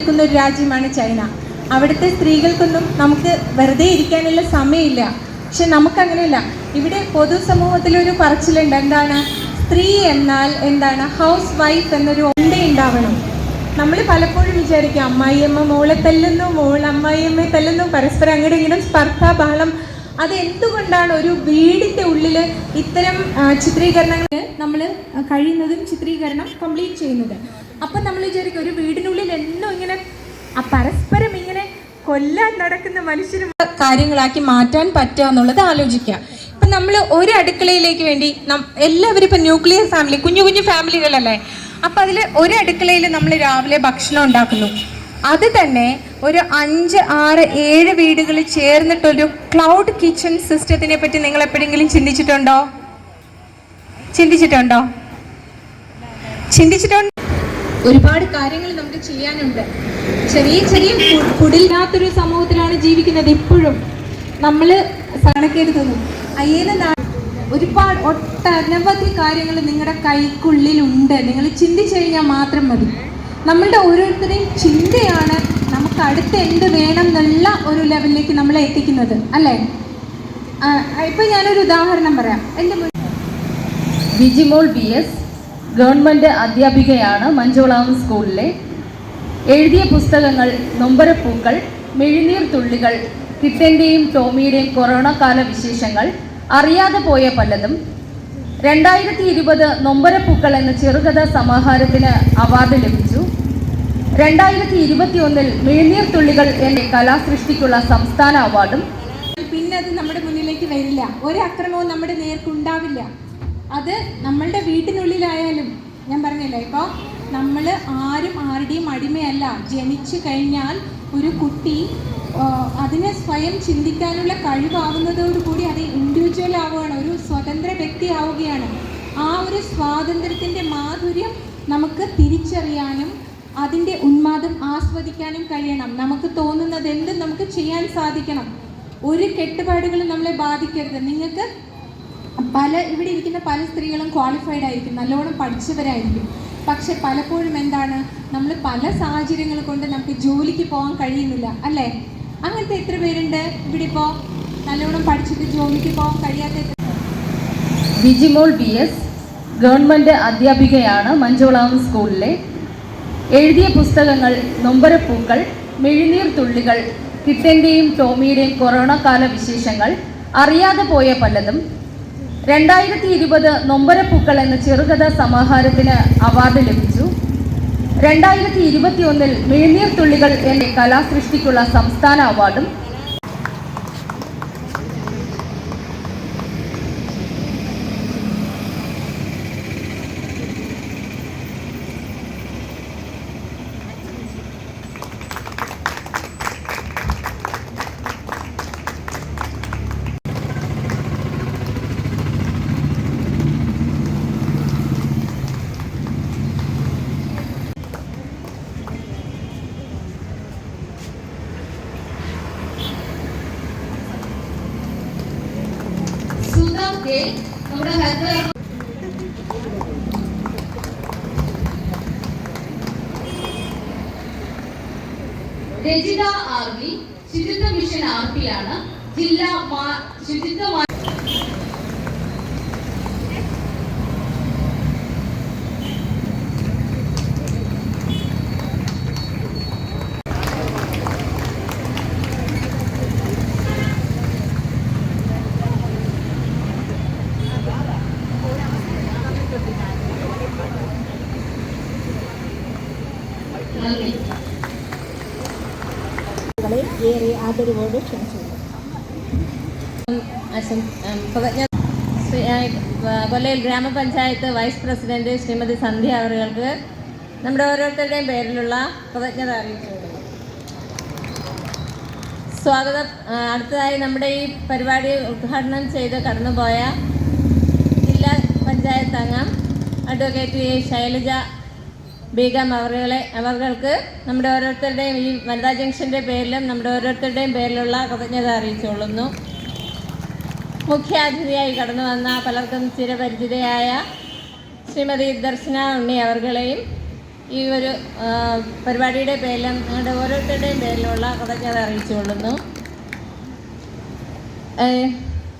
നിൽക്കുന്ന ഒരു രാജ്യമാണ് ചൈന. അവിടുത്തെ സ്ത്രീകൾക്കൊന്നും നമുക്ക് വെറുതെ ഇരിക്കാനുള്ള സമയമില്ല. പക്ഷെ നമുക്കങ്ങനെയല്ല. ഇവിടെ പൊതുസമൂഹത്തിലൊരു പറച്ചിലുണ്ട്. എന്താണ്? സ്ത്രീ എന്നാൽ എന്താണ്? ഹൗസ് വൈഫ് എന്നൊരു ഒണ്ട ഉണ്ടാവണം. നമ്മൾ പലപ്പോഴും വിചാരിക്കും അമ്മായിയമ്മ മോളെ തല്ലുന്നു മോൾ അമ്മായിയമ്മയെ തല്ലുന്നു പരസ്പരം അങ്ങനെ ഇങ്ങനെ സ്പർദ്ധ ബഹളം. അത് എന്തുകൊണ്ടാണ് ഒരു വീടിന്റെ ഉള്ളിൽ ഇത്തരം ചിത്രീകരണങ്ങൾ നമ്മൾ കഴിയുന്നതും ചിത്രീകരണം കംപ്ലീറ്റ് ചെയ്യുന്നത്? അപ്പം നമ്മൾ വിചാരിക്കും ഒരു വീടിനുള്ളിൽ എന്നും ഇങ്ങനെ ആ പരസ്പരം ഇങ്ങനെ കൊല്ലാൻ നടക്കുന്ന മനുഷ്യരും കാര്യങ്ങളാക്കി മാറ്റാൻ പറ്റുക എന്നുള്ളത് ആലോചിക്കുക. ഇപ്പം നമ്മൾ ഒരു അടുക്കളയിലേക്ക് വേണ്ടി എല്ലാവരും ഇപ്പം ന്യൂക്ലിയർ ഫാമിലി കുഞ്ഞു കുഞ്ഞു ഫാമിലികളല്ലേ? അപ്പം അതിൽ ഒരു അടുക്കളയിൽ നമ്മൾ രാവിലെ ഭക്ഷണം ഉണ്ടാക്കുന്നു. അത് തന്നെ ഒരു അഞ്ച് ആറ് ഏഴ് വീടുകൾ ചേർന്നിട്ടൊരു ക്ലൗഡ് കിച്ചൺ സിസ്റ്റത്തിനെ പറ്റി നിങ്ങൾ എപ്പോഴെങ്കിലും ചിന്തിച്ചിട്ടുണ്ടോ? ചിന്തിച്ചിട്ടുണ്ടോ? ചിന്തിച്ചിട്ടുണ്ടോ? ഒരുപാട് കാര്യങ്ങൾ നമുക്ക് ചെയ്യാനുണ്ട്. ചെറിയ ചെറിയ കുടില്ലാത്തൊരു സമൂഹത്തിലാണ് ജീവിക്കുന്നത് ഇപ്പോഴും. നമ്മൾ കണക്കെടുത്തുന്നു അയ്യേനെ ഒരുപാട് ഒട്ടനവധി കാര്യങ്ങൾ നിങ്ങളുടെ കൈക്കുള്ളിലുണ്ട്. നിങ്ങൾ ചിന്തിച്ചു കഴിഞ്ഞാൽ മാത്രം മതി. നമ്മളുടെ ഓരോരുത്തരുടെയും ചിന്തയാണ് നമുക്ക് അടുത്ത് എന്ത് വേണം എന്നുള്ള ഒരു ലെവലിലേക്ക് നമ്മളെ എത്തിക്കുന്നത്. അല്ലേ? ഇപ്പം ഞാനൊരു ഉദാഹരണം പറയാം. എന്റെ വിജിമോൾ ബി എസ് ഗവൺമെന്റ് അധ്യാപികയാണ് മഞ്ചോളാം സ്കൂളിലെ. എഴുതിയ പുസ്തകങ്ങൾ നൊമ്പരപ്പൂക്കൾ മെഴുനീർ തുള്ളികൾ കിട്ടന്റെയും ടോമിയുടെയും കൊറോണ കാല വിശേഷങ്ങൾ അറിയാതെ പോയ പലതും. രണ്ടായിരത്തി ഇരുപത് നൊമ്പരപ്പൂക്കൾ എന്ന ചെറുകഥാ സമാഹാരത്തിന് അവാർഡ് ലഭിച്ചു. രണ്ടായിരത്തി ഇരുപത്തി ഒന്നിൽ മെഴിനീർ തുള്ളികൾ എന്ന കലാസൃഷ്ടിക്കുള്ള സംസ്ഥാന അവാർഡും. പിന്നെ അത് നമ്മുടെ മുന്നിലേക്ക് വരില്ല. ഒരു അക്രമവും നമ്മുടെ നേർക്കുണ്ടാവില്ല അത് നമ്മളുടെ വീട്ടിനുള്ളിലായാലും ഞാൻ പറഞ്ഞില്ലേ ഇപ്പോൾ നമ്മൾ ആരും ആരുടെയും അടിമയല്ല. ജനിച്ചു കഴിഞ്ഞാൽ ഒരു കുട്ടി അതിനെ സ്വയം ചിന്തിക്കാനുള്ള കഴിവാവുന്നതോടുകൂടി അത് ഇൻഡിവിജ്വൽ ആവുകയാണ് ഒരു സ്വതന്ത്ര വ്യക്തി ആവുകയാണ് ആ ഒരു സ്വാതന്ത്ര്യത്തിന്റെ മാധുര്യം നമുക്ക് തിരിച്ചറിയാനും അതിന്റെ ഉന്മാദം ആസ്വദിക്കാനും കഴിയണം. നമുക്ക് തോന്നുന്നത് എന്തും നമുക്ക് ചെയ്യാൻ സാധിക്കണം. ഒരു കെട്ടുപാടുകളും നമ്മളെ ബാധിക്കരുത്. നിങ്ങൾക്ക് പല ഇവിടെ ഇരിക്കുന്ന പല സ്ത്രീകളും ക്വാളിഫൈഡ് ആയിരിക്കും നല്ലോണം പഠിച്ചവരായിരിക്കും. പക്ഷെ പലപ്പോഴും എന്താണ് നമ്മൾ പല സാഹചര്യങ്ങൾ കൊണ്ട് നമുക്ക് ജോലിക്ക് പോകാൻ കഴിയുന്നില്ല അല്ലേ? അങ്ങനത്തെ എത്ര പേരുണ്ട് ഇവിടെ ഇപ്പോൾ നല്ലോണം പഠിച്ചിട്ട് ജോലിക്ക് പോകാൻ കഴിയാത്ത ബിജിമോൾ ബി എസ് ഗവൺമെന്റ് അധ്യാപികയാണ് മഞ്ചോളാം സ്കൂളിലെ. എഴുതിയ പുസ്തകങ്ങൾ നൊമ്പരപ്പൂക്കൾ മെഴുനീർ തുള്ളികൾ കിട്ടന്റെയും ടോമിയുടെയും കൊറോണ കാല വിശേഷങ്ങൾ അറിയാതെ പോയ പലതും രണ്ടായിരത്തി ഇരുപത് നൊമ്പരപ്പൂക്കൾ എന്ന ചെറുകഥാ സമാഹാരത്തിന് അവാർഡ് ലഭിച്ചു. രണ്ടായിരത്തി ഇരുപത്തി ഒന്നിൽ മെഴുനീർ തുള്ളികൾ എന്ന കലാസൃഷ്ടിക്കുള്ള സംസ്ഥാന അവാർഡും സുന്ദർ നമ്മുടെ ഹരിത രജിത ആർ വി ശുചിത്വ മിഷൻ ആർ പിയാണ് ജില്ലാ ശുചിത്വ ഏറെ ആദരവോട് ക്ഷണിച്ചു. കൊല്ലയിൽ ഗ്രാമപഞ്ചായത്ത് വൈസ് പ്രസിഡന്റ് ശ്രീമതി സന്ധ്യ അവറുകൾക്ക് നമ്മുടെ ഓരോരുത്തരുടെയും പേരിലുള്ള കൃതജ്ഞത അറിയിച്ചു സ്വാഗതം. അടുത്തതായി നമ്മുടെ ഈ പരിപാടി ഉദ്ഘാടനം ചെയ്ത് കടന്നുപോയ ജില്ലാ പഞ്ചായത്ത് അംഗം അഡ്വക്കേറ്റ് ശൈലജ ബീഗം അവറുകളെ അവർക്ക് നമ്മുടെ ഓരോരുത്തരുടെയും ഈ വനിതാ ജംഗ്ഷന്റെ പേരിലും നമ്മുടെ ഓരോരുത്തരുടെയും പേരിലുള്ള കൃതജ്ഞത അറിയിച്ചുകൊള്ളുന്നു. മുഖ്യാതിഥിയായി കടന്നു വന്ന പലർക്കും ചിരപരിചിതയായ ശ്രീമതി ദർശന ഉണ്ണി അവർകളെയും ഈ ഒരു പരിപാടിയുടെ പേരിലും നിങ്ങളുടെ ഓരോരുത്തരുടെയും പേരിലുള്ള കൃതജ്ഞത അറിയിച്ചുകൊള്ളുന്നു.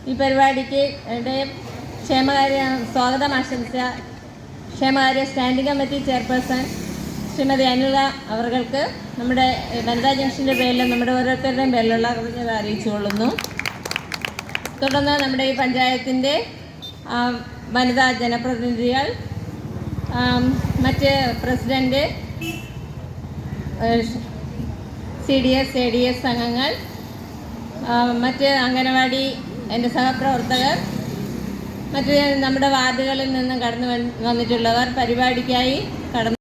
ഈ പരിപാടിക്ക് ക്ഷേമകാര്യ സ്വാഗതം ആശംസിച്ച ക്ഷേമകാര്യ standing committee chairperson Shrimati Anula അവർക്ക് നമ്മുടെ വനിതാ ജംഗ്ഷന്റെ പേരിലും നമ്മുടെ ഓരോരുത്തരുടെയും പേരിലുള്ള കൃതജ്ഞത അറിയിച്ചുകൊള്ളുന്നു തുടർന്ന് നമ്മുടെ ഈ പഞ്ചായത്തിന്റെ വനിതാ ജനപ്രതിനിധികൾ മറ്റ് president C D S A D S അംഗങ്ങൾ മറ്റ് അംഗനവാടി എന്റെ സഹപ്രവർത്തകർ മറ്റ് നമ്മുടെ വാർഡുകളിൽ നിന്നും കടന്നു വന്നിട്ടുള്ളവർ പരിപാടിക്കായി കടന്നു